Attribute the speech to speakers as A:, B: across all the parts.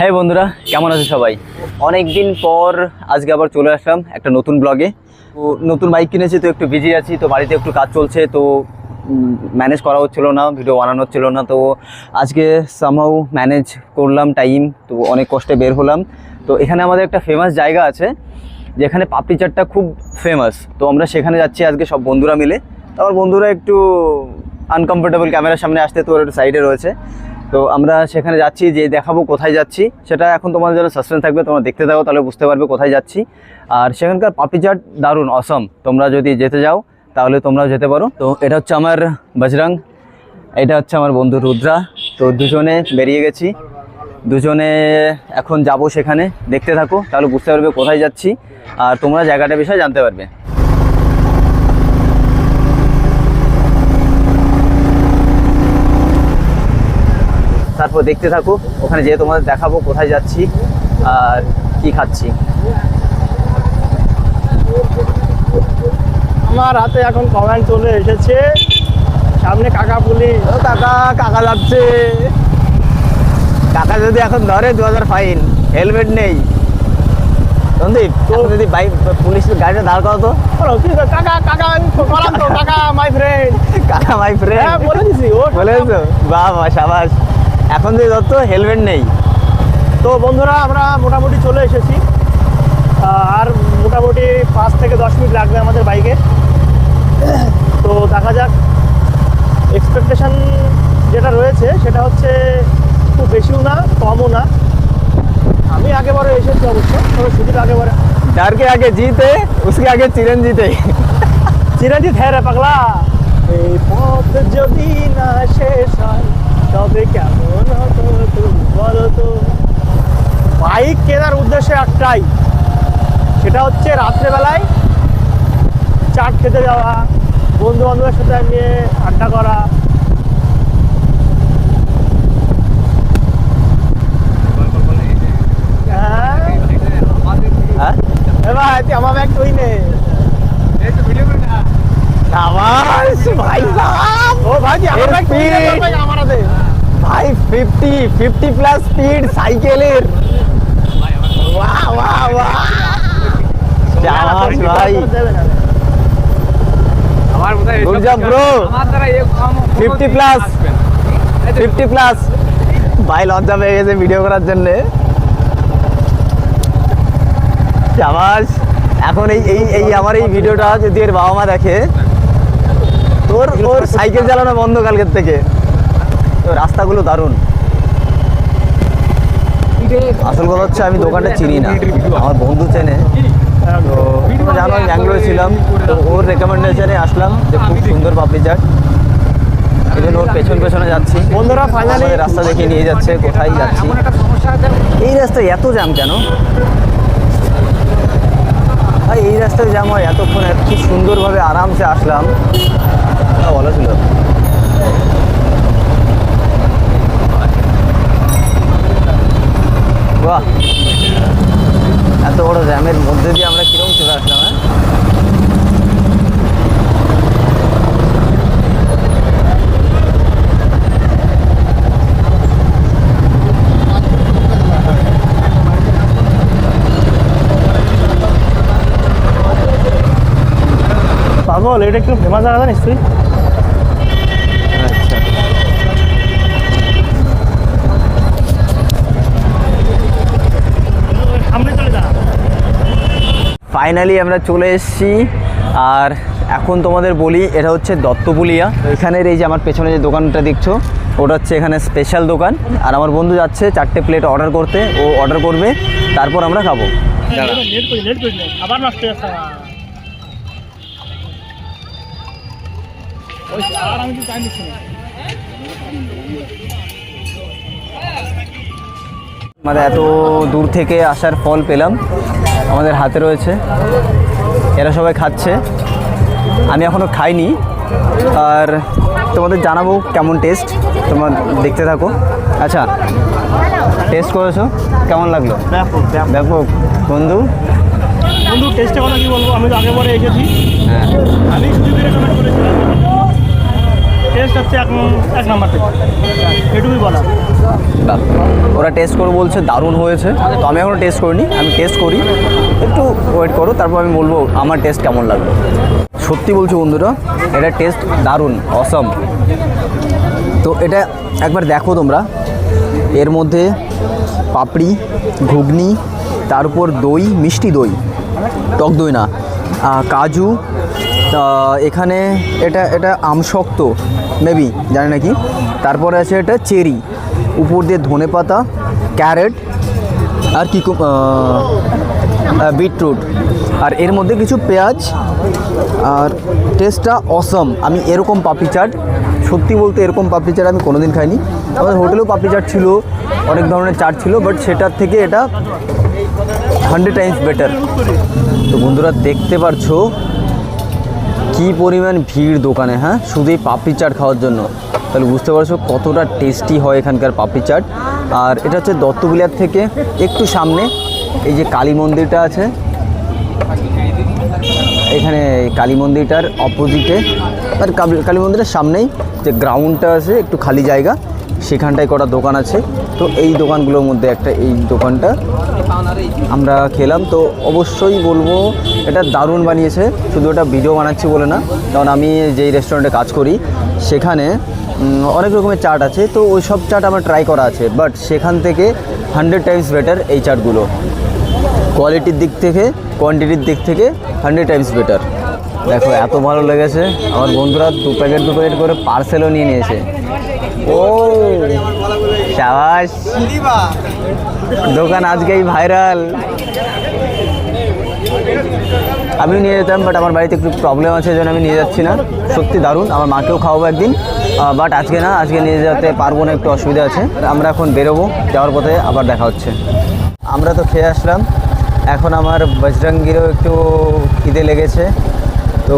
A: হ্যাঁ বন্ধুরা, কেমন আছে সবাই? অনেক দিন পর আজকে আবার চলে আসলাম একটা নতুন ব্লগে তো নতুন বাইক কিনেছি, তো একটু বিজি আছি, তো বাড়িতে একটু কাজ চলছে, তো ম্যানেজ করা হচ্ছিল না ভিডিও বানানো হচ্ছিল না, তো আজকে সামহাউ ম্যানেজ করলাম টাইম তো অনেক কষ্টে বের হলাম। তো এখানে আমাদের একটা ফেমাস জায়গা আছে, যেখানে পাপড়ি চাটটা খুব ফেমাস তো আমরা সেখানে যাচ্ছি আজকে সব বন্ধুরা মিলে। তো আমার বন্ধুরা একটু আনকমফোর্টেবল ক্যামেরার সামনে আসতে, তো ওর একটু সাইডে রয়েছে। তো আমরা সেখানে যাচ্ছি, যে দেখাবো কোথায় যাচ্ছি, সেটা এখন তোমাদের জন্য সাসপেন্স থাকবে, তোমরা দেখতে থাকো, তাহলে বুঝতে পারবে কোথায় যাচ্ছি। আর সেখানকার পাপড়ি চাট দারুণ অসম তোমরা যদি যেতে যাও, তাহলে তোমরাও যেতে পারো। তো এটা হচ্ছে আমার বজরং, এটা হচ্ছে আমার বন্ধু রুদ্রা। তো দুজনে বেরিয়ে গেছি, দুজনে এখন যাব সেখানে, দেখতে থাকো, তাহলে বুঝতে পারবে কোথায় যাচ্ছি, আর তোমরা জায়গাটার বিষয়ে জানতে পারবে। তারপর দেখতে থাকো ওখানে যেয়ে তোমাদের দেখাবো কোথায় যাচ্ছি আর কি খাচ্ছি।
B: আমার হাতে এখন কমেন্ট চলে এসেছে। সামনে কাকা পুলিশ
A: ও কাকা কাকা যাচ্ছে। কাকা যদি এখন ধরে দু হাজার ফাইন। হেলমেট নেই। সন্দীপ এখন যদি বাইক পুলিশ গাড়িটা দাঁড় করো তো
B: বলো? কাকা কাকা আমি কাকা মাই ফ্রেন্ড
A: কাকা মাই
B: হ্যাঁ
A: ফ্রেন্ড
B: বলে দিছি ও
A: বলেছ বাহ বাহ সাবাস। এখন যে দত্ত হেলমেট নেই।
B: তো বন্ধুরা আমরা মোটামুটি চলে এসেছি। আর মোটামুটি পাঁচ থেকে দশ মিনিট লাগবে আমাদের বাইকে। তো দেখা যাক। এক্সপেকটেশান যেটা রয়েছে সেটা হচ্ছে খুব বেশিও না কমও না। আমি আগেবারে এসেছি অবশ্য তবে সুদীপ আগেবারে
A: যারকে আগে জিতে উসকে আগে চিরঞ্জিতে।
B: চিরঞ্জিত হ্যাঁ রে পাগলা। এই পথ যদি না শেষ হয় তবে কেমন হতো তুমি বাইক কেনার উদ্দেশ্যে একটাই সেটা হচ্ছে রাত্রেবেলায় চাট খেতে যাওয়া বন্ধু বান্ধবের সাথে নিয়ে আড্ডা করা। ভাই তুই আমার ব্যাগ তুই নে।
A: ভাই
B: ও ভাই আমার ব্যাগ আমার
A: ভাই ফিফটি ফিফটি প্লাস স্পিড সাইকেলের। বাহ বাহ বাহ ভাই।
C: আমার বোধহয়
A: Good job,
C: আমার দ্বারা এ কম
A: 50 plus। ফিফটি প্লাস ভাই লজ্জা পেয়ে গেছে ভিডিও করার জন্যে। শাবাশ এখন এই এই এই আমার এই ভিডিওটা যদি এর বাবা মা দেখে তোর ওর সাইকেল চালানো বন্ধ কালকের থেকে। তো রাস্তাগুলো দারুণ। আসল কথা হচ্ছে আমি দোকানটা চিনি না। আমার বন্ধু চেনে। তো জানো আমি ব্যাঙ্গালোরে ছিলাম তো ওর রেকমেন্ডেশনে আসলাম যে খুব সুন্দর পাপড়ি চাট এই জন্য ওর পেছন পেছনে যাচ্ছি।
B: বন্ধুরা ফাইনালি
A: রাস্তা দেখে নিয়ে যাচ্ছে কোথায় যাচ্ছি। এই রাস্তায় এত জ্যাম কেন? ভাই এই রাস্তায় জ্যাম হয় এতক্ষণ এত কি সুন্দরভাবে আরামসে আসলাম। তা বলা ছিল। বাহ। এত বড় জ্যামের মধ্যে দিয়ে আমরা কীরকম চলে আসলাম হ্যাঁ?
B: পাগল, এটা একটু ফেমাস জায়গা জানিস তুই?
A: ফাইনালি আমরা চলে এসেছি। আর এখন তোমাদের বলি, এটা হচ্ছে দত্তপুলিয়া। এখানের এই যে আমার পেছনে যে দোকানটা দেখছ, ওটা হচ্ছে এখানে স্পেশাল দোকান। আর আমার বন্ধু যাচ্ছে চারটে প্লেট অর্ডার করতে, ও অর্ডার করবে, তারপর আমরা খাব।
B: আবার আমরা
A: এত দূর থেকে আসার ফল পেলাম। আমাদের হাতে রয়েছে। এরা সবাই খাচ্ছে। আমি এখনও খাইনি। আর তোমাদের জানাব কেমন টেস্ট তোমরা দেখতে থাকো। আচ্ছা টেস্ট করেছ? কেমন লাগল?
B: ব্যাপক
A: বন্ধু?
B: বন্ধু টেস্টে কথা কি বলব? আমি তো আগে পরে এসেছি।
A: হ্যাঁ।
B: আমি শুধু করেছিলাম। টেস্ট হচ্ছে এক এক এটুকুই বলা
A: ওরা টেস্ট করে বলছে দারুণ হয়েছে। তো আমি এখনও টেস্ট করিনি, আমি টেস্ট করি। একটু ওয়েট করো, তারপর আমি বলব আমার টেস্ট কেমন লাগল। সত্যি বলছি বন্ধুরা, এটা টেস্ট দারুণ অসম তো এটা একবার দেখো তোমরা। এর মধ্যে পাপড়ি, ঘুগনি তারপর দই, মিষ্টি দই। টক দই না। কাজু এখানে এটা এটা আমশক্ত মেবি জানি নাকি তারপরে আছে এটা চেরি, উপর দিয়ে ধনে পাতা, ক্যারেট, আর কি বিটরুট। আর এর মধ্যে কিছু পেঁয়াজ, আর টেস্টটা অসম আমি এরকম পাপড়ি চাট, সত্যি বলতে এরকম পাপড়ি চাট আমি কোনোদিন খাইনি। আমাদের হোটেলেও পাপড়ি চাট ছিল, অনেক ধরনের চাট ছিল বাট সেটার থেকে এটা হান্ড্রেড টাইমস বেটার তো বন্ধুরা, দেখতে পারছ কি পরিমাণ ভিড় দোকানে হ্যাঁ? শুধু এই পাপড়ি চাট খাওয়ার জন্য। তাহলে বুঝতে পারছ কতটা টেস্টি হয় এখানকার পাপড়ি চাট। আর এটা হচ্ছে দত্তবিলার থেকে একটু সামনে, এই যে কালী মন্দিরটা আছে। এখানে কালী মন্দিরটার অপোজিটে আর কালী- মন্দিরের সামনেই যে গ্রাউন্ডটা আছে, একটু খালি জায়গা, সেখানটায় কটা দোকান আছে। তো এই দোকানগুলোর মধ্যে একটা, এই দোকানটা আমরা খেলাম, তো অবশ্যই বলব, এটা দারুণ বানিয়েছে। শুধু ওটা ভিডিও বানাচ্ছি বলে না, কারণ আমি যেই রেস্টুরেন্টে কাজ করি, সেখানে অনেক রকমের চাট আছে, তো ওই সব চাট আমার ট্রাই করা আছে। বাট সেখান থেকে হান্ড্রেড টাইমস বেটার এই চাটগুলো। কোয়ালিটির দিক থেকে কোয়ান্টিটির দিক থেকে হান্ড্রেড টাইমস বেটার দেখো, এত ভালো লেগেছে। আমার বন্ধুরা দু প্যাকেট দু প্যাকেট করে পার্সেলও নিয়ে নিয়েছে। ও সাবাস। দোকান আজকেই ভাইরাল। আমি নিয়ে যেতাম বাট আমার বাড়িতে একটু প্রবলেম আছে জন্য আমি নিয়ে যাচ্ছি না। সত্যি দারুণ, আমার মাকেও খাওয়াবো একদিন। বাট আজকে না, আজকে নিয়ে যেতে পারব না, একটু অসুবিধা আছে। আমরা এখন বেরোবো, যাওয়ার পথে আবার দেখা হচ্ছে। আমরা তো খেয়ে আসলাম। এখন আমার বজরঙ্গিরও একটু খিদে লেগেছে। তো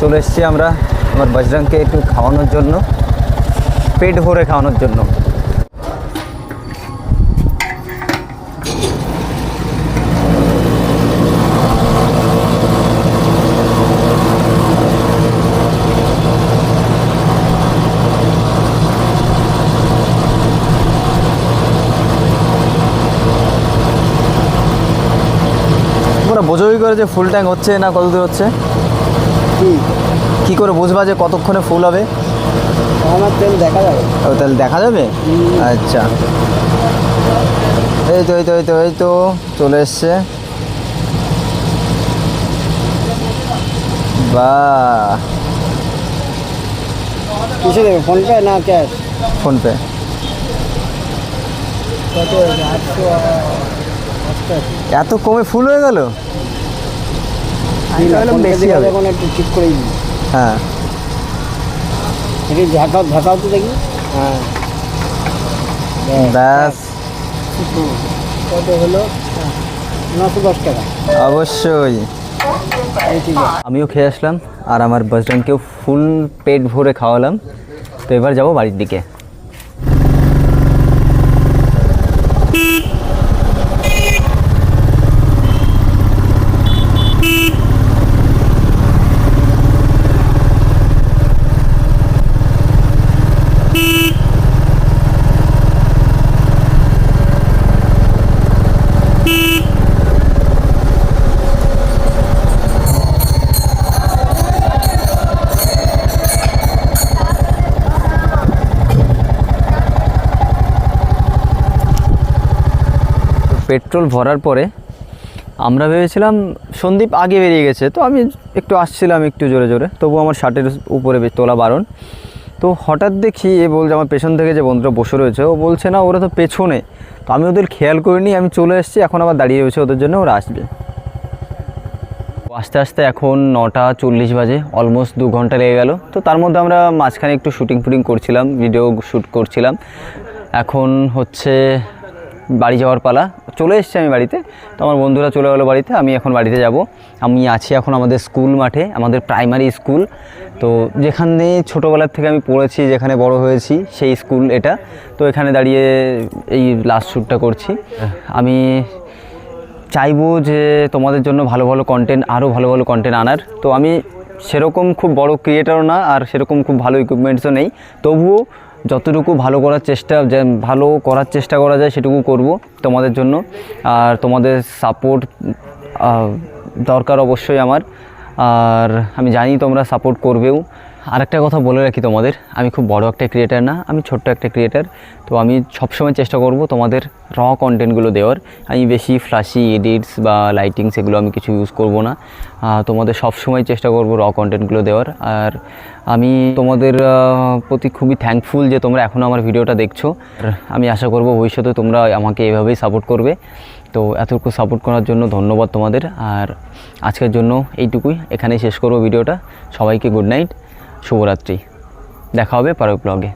A: চলে এসেছি আমরা আমার বজরংকে একটু খাওয়ানোর জন্য, পেট ভরে খাওয়ানোর জন্য তোমরা বোঝো কি করে যে ফুল ট্যাঙ্ক হচ্ছে না কত দূর হচ্ছে?
D: কি?
A: কি করে বুঝবা যে কতক্ষণে ফুল হবে?
D: আমার তেল দেখা যাবে।
A: ও তাহলে দেখা যাবে? আচ্ছা। এই তো এই তো এই তো এই তো চলে এসছে। বাহ।
D: কিসে দেবে? ফোনপে না ক্যাশ
A: ফোনপে এত কমে ফুল হয়ে গেল? বেশি হবে।
D: এখন একটু ঠিক করে
A: হ্যাঁ।
D: একটু ঝাঁকাও ঝাঁকাও তো দেখি। হ্যাঁ।
A: ব্যাস।
D: কত হলো? নশো দশ টাকা।
A: অবশ্যই। আমিও খেয়ে আসলাম আর আমার বজরংকেও ফুল পেট ভরে খাওয়ালাম। তো এবার যাব বাড়ির দিকে। পেট্রোল ভরার পরে আমরা ভেবেছিলাম সন্দীপ আগে বেরিয়ে গেছে, তো আমি একটু আসছিলাম একটু জোরে জোরে তবু আমার শার্টের উপরে তোলা বারণ। তো হঠাৎ দেখি এ বলছে, আমার পেছন থেকে যে বন্ধুরা বসে রয়েছে, ও বলছে, না, ওরা তো পেছনে। তো আমি ওদের খেয়াল করিনি, আমি চলে এসেছি, এখন আবার দাঁড়িয়ে রয়েছে ওদের জন্য, ওরা আসবে। আস্তে আস্তে এখন নটা চল্লিশ বাজে, অলমোস্ট দু ঘণ্টা লেগে গেল। তো তার মধ্যে আমরা মাঝখানে একটু শুটিং ফুটিং করছিলাম ভিডিও শ্যুট করছিলাম। এখন হচ্ছে বাড়ি যাওয়ার পালা। চলে এসেছি আমি বাড়িতে। তো আমার বন্ধুরা চলে গেলো বাড়িতে। আমি এখন বাড়িতে যাব। আমি আছি এখন আমাদের স্কুল মাঠে, আমাদের প্রাইমারি স্কুল। তো যেখানে ছোটোবেলার থেকে আমি পড়েছি, যেখানে বড় হয়েছি, সেই স্কুল এটা। তো এখানে দাঁড়িয়ে এই লাস্ট শ্যুটটা করছি। আমি চাইব যে তোমাদের জন্য ভালো ভালো কন্টেন্ট আরও ভালো ভালো কন্টেন্ট আনার। তো আমি সেরকম খুব বড় ক্রিয়েটারও না, আর সেরকম খুব ভালো ইকুইপমেন্টসও নেই। তবুও যতটুকু ভালো করার চেষ্টা ভালো করার চেষ্টা করা যায় সেটুকু করব তোমাদের জন্য। আর তোমাদের সাপোর্ট দরকার অবশ্যই আমার। আর আমি জানি তোমরা সাপোর্ট করবেও। আরেকটা কথা বলে রাখি তোমাদের, আমি খুব বড় একটা ক্রিয়েটার না, আমি ছোট্ট একটা ক্রিয়েটার তো আমি সবসময় চেষ্টা করব তোমাদের র কন্টেন্টগুলো দেওয়ার। আমি বেশি ফ্লাশি এডিটস বা লাইটিং সেগুলো আমি কিছু ইউজ করব না। তোমাদের সবসময় চেষ্টা করব র কন্টেন্টগুলো দেওয়ার। আর আমি তোমাদের প্রতি খুবই থ্যাঙ্কফুল যে তোমরা এখনও আমার ভিডিওটা দেখছ। আর আমি আশা করব ভবিষ্যতে তোমরা আমাকে এভাবেই সাপোর্ট করবে। তো এতটুকু সাপোর্ট করার জন্য ধন্যবাদ তোমাদের। আর আজকের জন্য এইটুকুই। এখানেই শেষ করব ভিডিওটা। সবাইকে গুড নাইট শুভরাত্রি। দেখা হবে পরের ব্লগে